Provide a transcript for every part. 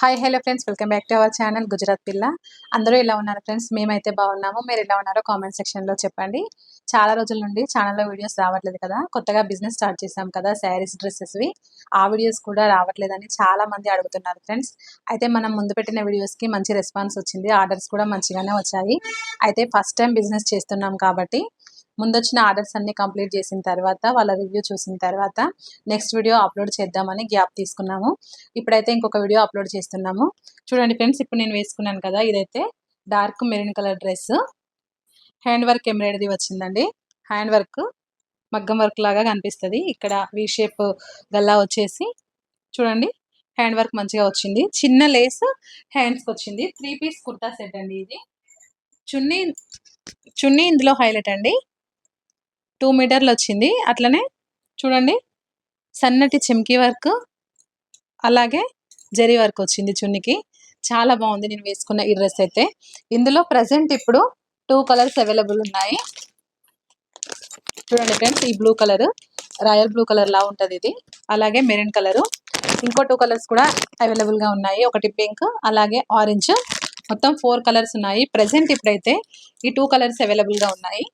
Hi hello friends welcome back to our channel Gujarat పిల్ల అందరూ ఎలా ఉన్నారు ఫ్రెండ్స్ మేమైతే బాగున్నాము. మీరు ఎలా ఉన్నారో కామెంట్ సెక్షన్లో చెప్పండి. చాలా రోజుల నుండి ఛానల్లో వీడియోస్ రావట్లేదు కదా. కొత్తగా బిజినెస్ స్టార్ట్ చేసాం కదా శారీస్ డ్రెస్సెస్వి ఆ వీడియోస్ కూడా రావట్లేదని చాలా మంది అడుగుతున్నారు ఫ్రెండ్స్ అయితే మనం ముందు పెట్టిన వీడియోస్కి మంచి రెస్పాన్స్ వచ్చింది. ఆర్డర్స్ కూడా మంచిగానే వచ్చాయి. అయితే ఫస్ట్ టైం బిజినెస్ చేస్తున్నాం కాబట్టి ముందొచ్చిన ఆర్డర్స్ అన్ని కంప్లీట్ చేసిన తర్వాత వాళ్ళ రివ్యూ చూసిన తర్వాత నెక్స్ట్ వీడియో అప్లోడ్ చేద్దామని గ్యాప్ తీసుకున్నాము. ఇప్పుడైతే ఇంకొక వీడియో అప్లోడ్ చేస్తున్నాము. చూడండి ఫ్రెండ్స్ ఇప్పుడు నేను వేసుకున్నాను కదా ఇదైతే dark maroon colour dress. Hand work embroidery వచ్చిందండి. హ్యాండ్ వర్క్ మగ్గం వర్క్ లాగా కనిపిస్తుంది. ఇక్కడ వీ షేప్ గల్లా వచ్చేసి చూడండి హ్యాండ్ వర్క్ మంచిగా వచ్చింది. చిన్న లేస్ హ్యాండ్స్కి వచ్చింది. త్రీ పీస్ కుర్తా సెట్ అండి ఇది. చున్నీ చున్నీ ఇందులో హైలైట్ అండి. టూ మీటర్లు వచ్చింది. అట్లనే చూడండి సన్నటి చెమ్కి వర్క్ అలాగే జరీ వర్క్ వచ్చింది చున్నికి. చాలా బాగుంది నేను వేసుకున్న ఈ డ్రెస్ అయితే. ఇందులో ప్రజెంట్ ఇప్పుడు టూ కలర్స్ అవైలబుల్ ఉన్నాయి. చూడండి ఫ్రెండ్స్ ఈ blue colour royal blue colour లా ఉంటుంది ఇది. అలాగే మెరూన్ కలర్. ఇంకో టూ కలర్స్ కూడా అవైలబుల్గా ఉన్నాయి. ఒకటి పింక్ అలాగే ఆరెంజ్. మొత్తం ఫోర్ కలర్స్ ఉన్నాయి. ప్రజెంట్ ఇప్పుడైతే ఈ టూ కలర్స్ అవైలబుల్గా ఉన్నాయి.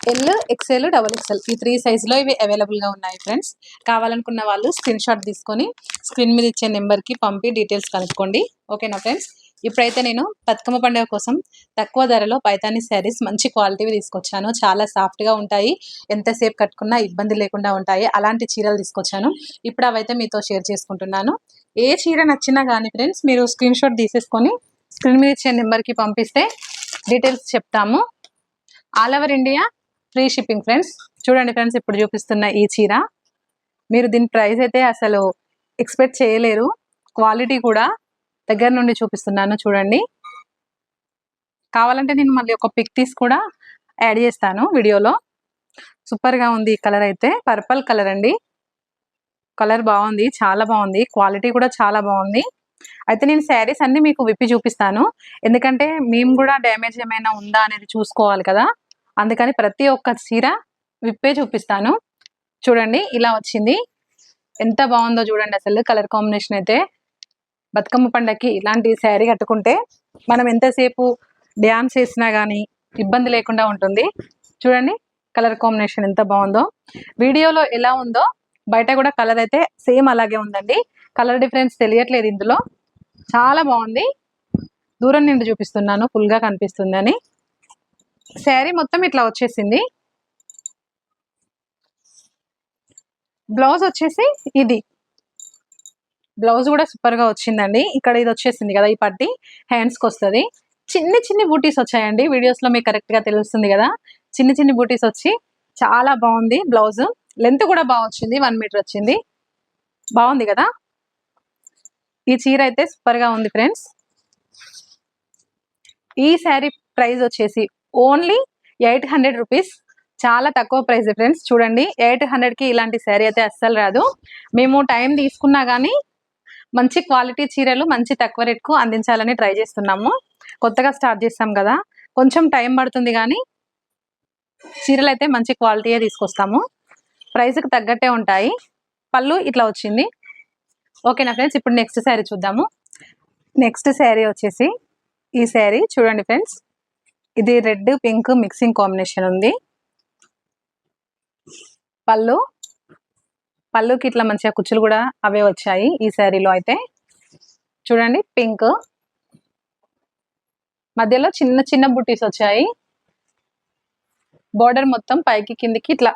ఎల్ ఎక్స్ఎల్ డబల్ ఎక్స్ఎల్ ఈ త్రీ సైజులో ఇవి అవైలబుల్గా ఉన్నాయి ఫ్రెండ్స్ కావాలనుకున్న వాళ్ళు స్క్రీన్ షాట్ తీసుకొని స్క్రీన్ మీద ఇచ్చే నెంబర్కి పంపి డీటెయిల్స్ కనుక్కోండి. ఓకేనా ఫ్రెండ్స్ ఇప్పుడైతే నేను బతుకమ్మ పండుగ కోసం తక్కువ ధరలో పైతాని శారీస్ మంచి క్వాలిటీవి తీసుకొచ్చాను. చాలా సాఫ్ట్గా ఉంటాయి. ఎంతసేపు కట్టుకున్నా ఇబ్బంది లేకుండా ఉంటాయి. అలాంటి చీరలు తీసుకొచ్చాను. ఇప్పుడు అవైతే మీతో షేర్ చేసుకుంటున్నాను. ఏ చీర నచ్చినా కానీ ఫ్రెండ్స్ మీరు స్క్రీన్ షాట్ తీసేసుకొని స్క్రీన్ మీద ఇచ్చే నెంబర్కి పంపిస్తే డీటెయిల్స్ చెప్తాము. All over India free shipping friends. చూడండి ఫ్రెండ్స్ ఇప్పుడు చూపిస్తున్న ఈ చీర. మీరు దీని ప్రైస్ అయితే అసలు ఎక్స్పెక్ట్ చేయలేరు. క్వాలిటీ కూడా దగ్గర నుండి చూపిస్తున్నాను చూడండి. కావాలంటే నేను మళ్ళీ ఒక పిక్ తీసి కూడా యాడ్ చేస్తాను వీడియోలో. సూపర్గా ఉంది ఈ కలర్ అయితే. పర్పల్ కలర్ అండి. కలర్ బాగుంది చాలా బాగుంది. క్వాలిటీ కూడా చాలా బాగుంది. అయితే నేను శారీస్ అన్ని మీకు విప్పి చూపిస్తాను. ఎందుకంటే మేము కూడా డ్యామేజ్ ఏమైనా ఉందా అనేది చూసుకోవాలి కదా. అందుకని ప్రతి ఒక్క చీర విప్పే చూపిస్తాను. చూడండి ఇలా వచ్చింది. ఎంత బాగుందో చూడండి అసలు కలర్ కాంబినేషన్ అయితే. బతుకమ్మ పండగకి ఇలాంటి శారీ కట్టుకుంటే మనం ఎంతసేపు డ్యాన్స్ చేసినా కానీ ఇబ్బంది లేకుండా ఉంటుంది. చూడండి కలర్ కాంబినేషన్ ఎంత బాగుందో. వీడియోలో ఎలా ఉందో బయట కూడా కలర్ అయితే సేమ్ అలాగే ఉందండి. కలర్ డిఫరెన్స్ తెలియట్లేదు ఇందులో. చాలా బాగుంది. దూరం నుండి చూపిస్తున్నాను ఫుల్గా కనిపిస్తుంది అని శారీ మొత్తం ఇట్లా వచ్చేసింది. బ్లౌజ్ వచ్చేసి ఇది. బ్లౌజ్ కూడా సూపర్గా వచ్చిందండి. ఇక్కడ ఇది వచ్చేసింది కదా ఈ పట్టి హ్యాండ్స్కి వస్తుంది. చిన్ని చిన్ని బూటీస్ వచ్చాయండి. వీడియోస్లో మీకు కరెక్ట్గా తెలుస్తుంది కదా. చిన్ని చిన్ని బూటీస్ వచ్చి చాలా బాగుంది బ్లౌజ్. లెంత్ కూడా బాగా వచ్చింది. వన్ మీటర్ వచ్చింది. బాగుంది కదా? ఈ చీర అయితే సూపర్గా ఉంది ఫ్రెండ్స్ ఈ శారీ ప్రైస్ వచ్చేసి ఓన్లీ ఎయిట్ హండ్రెడ్ రూపీస్. చాలా తక్కువ ప్రైస్ ఫ్రెండ్స్ చూడండి ఎయిట్ హండ్రెడ్కి ఇలాంటి శారీ అయితే అస్సలు రాదు. మేము టైం తీసుకున్నా కానీ మంచి క్వాలిటీ చీరలు మంచి తక్కువ రేట్కు అందించాలని ట్రై చేస్తున్నాము. కొత్తగా స్టార్ట్ చేస్తాం కదా. కొంచెం టైం పడుతుంది కానీ చీరలు అయితే మంచి క్వాలిటీయే తీసుకొస్తాము. ప్రైస్కి తగ్గట్టే ఉంటాయి. పళ్ళు ఇట్లా వచ్చింది. ఓకేనా ఫ్రెండ్స్ ఇప్పుడు నెక్స్ట్ శారీ చూద్దాము. నెక్స్ట్ శారీ వచ్చేసి ఈ శారీ. చూడండి ఫ్రెండ్స్. ఇది రెడ్ పింక్ మిక్సింగ్ కాంబినేషన్ ఉంది. పళ్ళు. పళ్ళుకి ఇట్లా మంచిగా కుచ్చులు కూడా అవే వచ్చాయి ఈ శారీలో అయితే. చూడండి పింక్. మధ్యలో చిన్న చిన్న బుట్టీస్ వచ్చాయి. బార్డర్ మొత్తం పైకి కిందికి ఇట్లా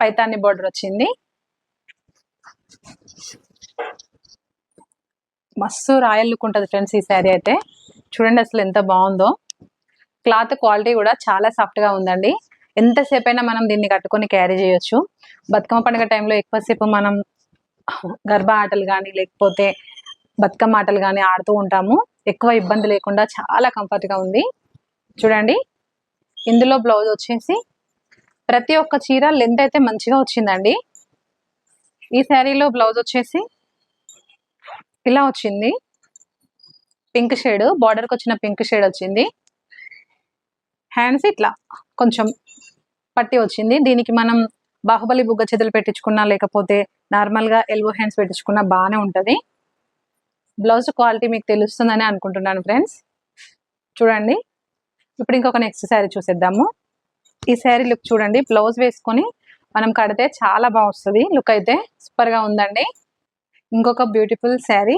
పైతాన్ని బార్డర్ వచ్చింది. మస్తు రాయల్ లుక్ ఉంటుంది ఫ్రెండ్స్ ఈ శారీ అయితే. చూడండి అసలు ఎంత బాగుందో. క్లాత్ క్వాలిటీ కూడా చాలా సాఫ్ట్గా ఉందండి. ఎంతసేపు అయినా మనం దీన్ని కట్టుకొని క్యారీ చేయొచ్చు. బతుకమ్మ పండుగ టైంలో ఎక్కువసేపు మనం గర్భ ఆటలు కానీ లేకపోతే బతుకమ్మ ఆటలు కానీ ఆడుతూ ఉంటాము. ఎక్కువ ఇబ్బంది లేకుండా చాలా కంఫర్ట్గా ఉంది. చూడండి. ఇందులో బ్లౌజ్ వచ్చేసి ప్రతి ఒక్క చీర లెంత్ అయితే మంచిగా వచ్చిందండి. ఈ శారీలో బ్లౌజ్ వచ్చేసి ఇలా వచ్చింది. పింక్ షేడ్ బార్డర్కి వచ్చిన పింక్ షేడ్ వచ్చింది. హ్యాండ్స్ ఇట్లా కొంచెం పట్టి వచ్చింది. దీనికి మనం బాహుబలి బుగ్గ చేతులు పెట్టించుకున్నా లేకపోతే నార్మల్గా ఎల్బో హ్యాండ్స్ పెట్టించుకున్నా బాగానే ఉంటుంది. బ్లౌజ్ క్వాలిటీ మీకు తెలుస్తుందని అనుకుంటున్నాను ఫ్రెండ్స్ చూడండి. ఇప్పుడు ఇంకొక నెక్స్ట్ శారీ చూసేద్దాము. ఈ శారీ లుక్ చూడండి. బ్లౌజ్ వేసుకొని మనం కడితే చాలా బాగా లుక్ అయితే సూపర్గా ఉందండి. ఇంకొక బ్యూటిఫుల్ శారీ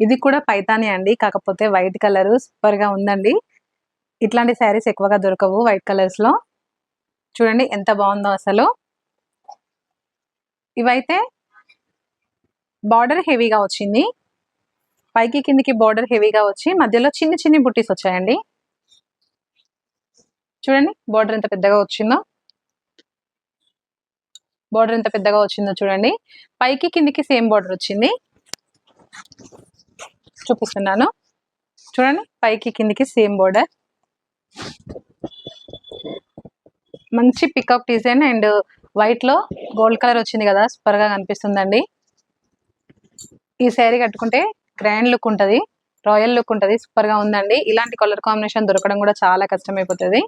ఇది కూడా పైతానే అండి. కాకపోతే వైట్ కలర్ సూపర్గా ఉందండి. ఇట్లాంటి శారీస్ ఎక్కువగా దొరకవు వైట్ కలర్స్లో చూడండి ఎంత బాగుందో అసలు. ఇవైతే బార్డర్ హెవీగా వచ్చింది. పైకి కిందికి బార్డర్ హెవీగా వచ్చి మధ్యలో చిన్ని చిన్ని బుట్టీస్ వచ్చాయండి. చూడండి బార్డర్ ఎంత పెద్దగా వచ్చిందో. బార్డర్ ఎంత పెద్దగా వచ్చిందో చూడండి. పైకి కిందికి సేమ్ బార్డర్ వచ్చింది. చూపిస్తున్నాను. చూడండి పైకి కిందికి సేమ్ బార్డర్. మంచి పికప్ డిజైన్ అండ్ వైట్లో గోల్డ్ కలర్ వచ్చింది కదా సూపర్గా కనిపిస్తుందండి. ఈ శారీ కట్టుకుంటే గ్రాండ్ లుక్ ఉంటది రాయల్ లుక్ ఉంటది సూపర్గా ఉందండి. ఇలాంటి కలర్ కాంబినేషన్ దొరకడం కూడా చాలా కష్టమైపోతుంది.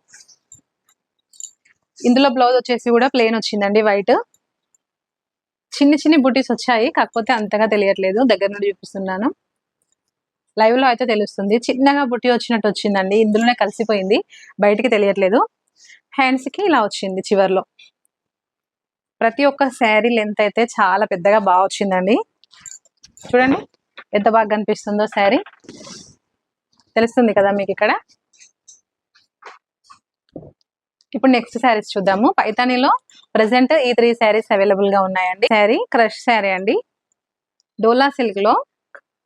ఇందులో బ్లౌజ్ వచ్చేసి కూడా ప్లెయిన్ వచ్చిందండి వైట్ చిన్ని చిన్ని బుటీస్ వచ్చాయి కాకపోతే అంతగా తెలియట్లేదు దగ్గర నుండి చూపిస్తున్నాను. లైవ్లో అయితే తెలుస్తుంది. చిన్నగా బుట్టి వచ్చినట్టు వచ్చిందండి. ఇందులోనే కలిసిపోయింది. బయటికి తెలియట్లేదు. హ్యాండ్స్కి ఇలా వచ్చింది చివర్లో. ప్రతి ఒక్క శారీ లెంత్ అయితే చాలా పెద్దగా బాగా వచ్చిందండి. చూడండి ఎంత బాగా కనిపిస్తుందో శారీ. తెలుస్తుంది కదా మీకు ఇక్కడ? ఇప్పుడు నెక్స్ట్ శారీస్ చూద్దాము. పైతానీలో ప్రజెంట్ ఈ త్రీ శారీస్ అవైలబుల్గా ఉన్నాయండి. శారీ క్రష్ శారీ అండి. డోలా సిల్క్లో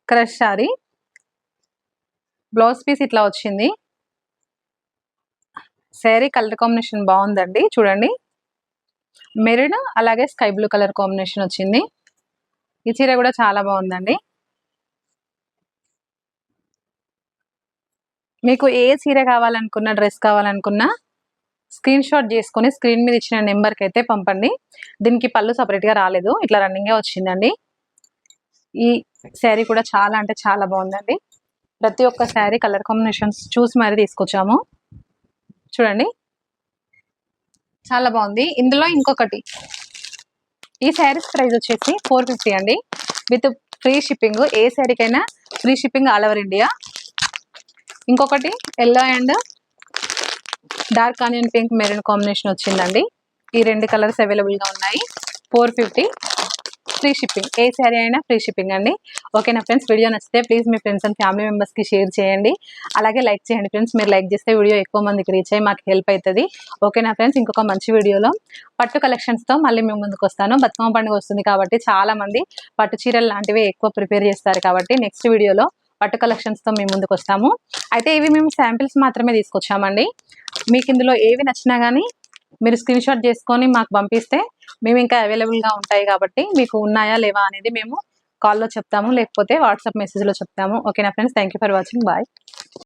క్రష్ శారీ. బ్లౌజ్ పీస్ ఇట్లా వచ్చింది. శారీ కలర్ కాంబినేషన్ బాగుందండి చూడండి. మెరూన్ అలాగే స్కై బ్లూ కలర్ కాంబినేషన్ వచ్చింది. ఈ చీర కూడా చాలా బాగుందండి. మీకు ఏ చీర కావాలనుకున్నా డ్రెస్ కావాలనుకున్నా స్క్రీన్ షాట్ చేసుకుని స్క్రీన్ మీద ఇచ్చిన నెంబర్కి అయితే పంపండి. దీనికి పళ్ళు సపరేట్గా రాలేదు ఇట్లా రన్నింగే వచ్చిందండి. ఈ శారీ కూడా చాలా అంటే చాలా బాగుందండి. ప్రతి ఒక్క శారీ కలర్ కాంబినేషన్స్ చూసి మరీ తీసుకొచ్చాము. చూడండి. చాలా బాగుంది. ఇందులో ఇంకొకటి. ఈ శారీస్ ప్రైస్ వచ్చేసి ఫోర్ ఫిఫ్టీ అండి. With free shipping. A శారీకైనా free shipping all over India. ఇంకొకటి yellow and dark onion pink maroon combination వచ్చిందండి. ఈ రెండు కలర్స్ అవైలబుల్గా ఉన్నాయి. Four fifty. ఫ్రీ షిప్పింగ్ ఏ శారీ అయినా ఫ్రీ షిప్పింగ్ అండి. ఓకేనా ఫ్రెండ్స్ వీడియో నచ్చితే ప్లీజ్ మీ ఫ్రెండ్స్ అండ్ ఫ్యామిలీ మెంబర్స్కి షేర్ చేయండి. అలాగే లైక్ చేయండి ఫ్రెండ్స్ మీరు లైక్ చేస్తే వీడియో ఎక్కువ మందికి రీచ్ అయ్యి మాకు హెల్ప్ అవుతుంది ఓకేనా ఫ్రెండ్స్ ఇంకొక మంచి వీడియోలో పట్టు కలెక్షన్స్తో మళ్ళీ మేము ముందుకు వస్తాను. బతుకమ్మ పండుగ వస్తుంది కాబట్టి చాలా మంది పట్టు చీరలు లాంటివి ఎక్కువ ప్రిపేర్ చేస్తారు కాబట్టి నెక్స్ట్ వీడియోలో పట్టు కలెక్షన్స్తో మేము ముందుకు వస్తాము. అయితే ఇవి మేము శాంపిల్స్ మాత్రమే తీసుకొచ్చామండి. మీకు ఇందులో ఏవి నచ్చినా కానీ మీరు స్క్రీన్ షాట్ చేసుకొని మాకు పంపిస్తే మేము ఇంకా అవైలబుల్గా ఉంటాయి కాబట్టి మీకు ఉన్నాయా లేవా అనేది మేము కాల్లో చెప్తాము లేకపోతే వాట్సాప్ మెసేజ్లో చెప్తాము. ఓకేనా friends thank for watching bye